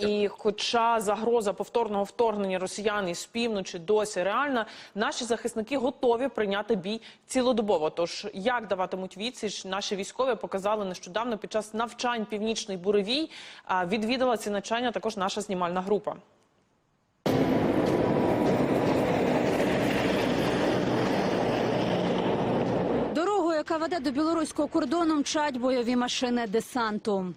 І хоча загроза повторного вторгнення росіян із півночі досі реальна, наші захисники готові прийняти бій цілодобово. Тож як даватимуть відсіч, наші військові показали нещодавно під час навчань північний буревій. Відвідала ці навчання також наша знімальна група. Дорогою, яка веде до білоруського кордону, мчать бойові машини десанту.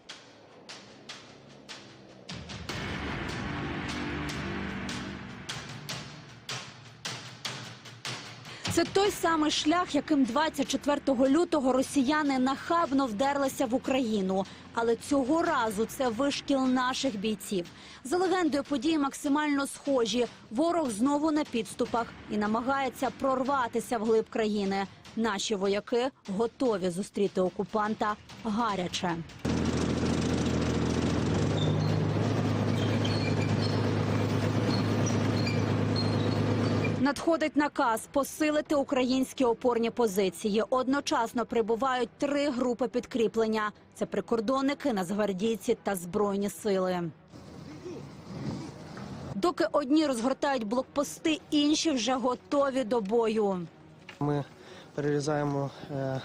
Це той самий шлях, яким 24 лютого росіяни нахабно вдерлися в Україну. Але цього разу це вишкіл наших бійців. За легендою події максимально схожі. Ворог знову на підступах і намагається прорватися вглиб країни. Наші вояки готові зустріти окупанта гаряче. Надходить наказ посилити українські опорні позиції. Одночасно прибувають три групи підкріплення: це прикордонники, нацгвардійці та збройні сили. Доки одні розгортають блокпости, інші вже готові до бою. Ми перерізаємо е,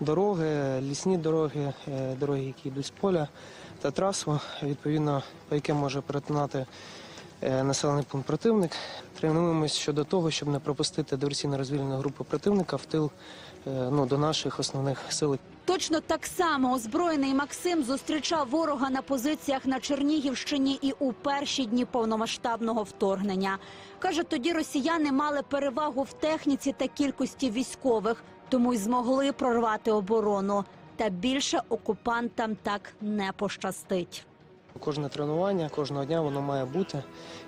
дороги, лісні дороги, е, дороги, які йдуть з поля та трасу, відповідно, по яким може перетинати населений пункт противник. Тренуємось щодо того, щоб не пропустити диверсійно-розвільну групу противника в тил е, ну, до наших основних сил. Точно так само озброєний Максим зустрічав ворога на позиціях на Чернігівщині і у перші дні повномасштабного вторгнення. Каже, тоді росіяни мали перевагу в техніці та кількості військових, тому й змогли прорвати оборону. Та більше окупантам так не пощастить. Кожне тренування, кожного дня воно має бути.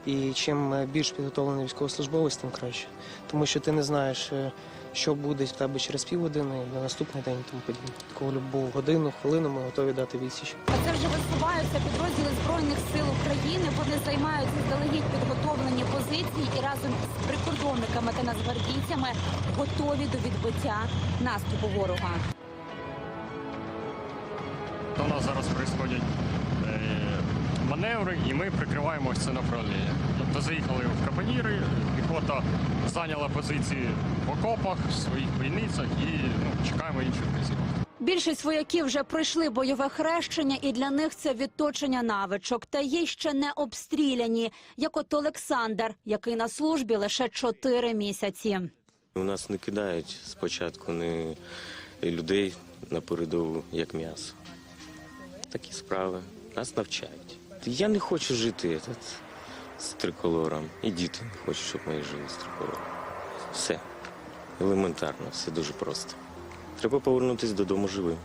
І чим е, більш підготовлений військовослужбовець, тим краще. Тому що ти не знаєш, е, що буде в тебе через півгодини, на наступний день тому подібне. Таку любу годину, хвилину ми готові дати відсіч. А це вже висуваються підрозділи збройних сил України. Вони займають заздалегідь підготовлені позиції і разом із прикордонниками та нацгвардійцями готові до відбиття наступу ворога. У нас зараз відбуваються маневри, і ми прикриваємо ось це направлення. Тобто заїхали в Капаніри, піхота зайняла позиції в окопах, в своїх бойницях і ну, чекаємо інших вказівок. Більшість вояків вже пройшли бойове хрещення, і для них це відточення навичок. Та є ще не обстріляні, як от Олександр, який на службі лише чотири місяці. У нас не кидають спочатку не людей на передову, як м'ясо. Такі справи. Нас навчають. Я не хочу жити этот, з триколором. І діти не хочуть, щоб ми жили з триколором. Все. Елементарно, все дуже просто. Треба повернутися додому живим.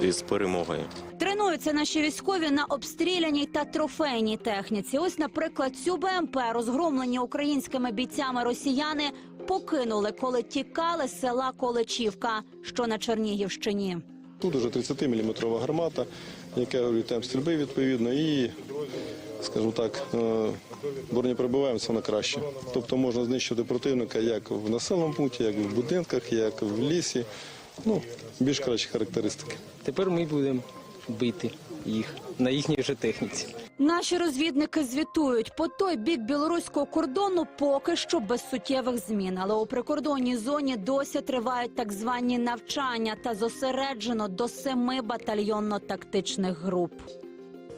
І з перемогою. Тренуються наші військові на обстріляній та трофейній техніці. Ось, наприклад, цю БМП, розгромлені українськими бійцями росіяни, покинули, коли тікали з села Колечівка, що на Чернігівщині. Тут уже 30-мм гармата, яка темп стрільби відповідно, і, скажімо так, е, бронепробиваємося на краще. Тобто можна знищити противника як в населеному пункті, як в будинках, як в лісі. Ну, більш кращі характеристики. Тепер ми будемо бити їх на їхній же техніці. Наші розвідники звітують по той бік білоруського кордону поки що без суттєвих змін. Але у прикордонній зоні досі тривають так звані навчання та зосереджено до семи батальйонно-тактичних груп.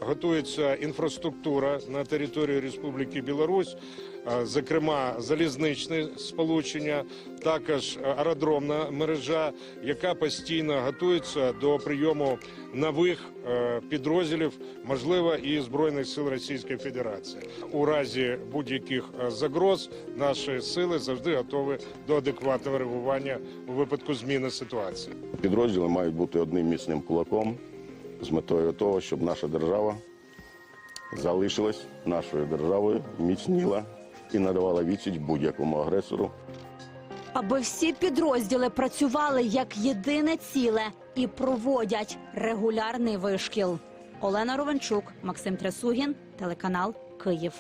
Готується інфраструктура на території Республіки Білорусь, е, зокрема залізничне сполучення, також аеродромна мережа, яка постійно готується до прийому нових е, підрозділів, можливо, і збройних сил Російської Федерації. У разі будь-яких е, загроз наші сили завжди готові до адекватного реагування у випадку зміни ситуації. Підрозділи мають бути одним міцним кулаком з метою того, щоб наша держава залишилась нашою державою, міцніла і надавала відсіч будь-якому агресору. Аби всі підрозділи працювали як єдине ціле і проводять регулярний вишкіл. Олена Ровенчук, Максим Трясугін, телеканал Київ.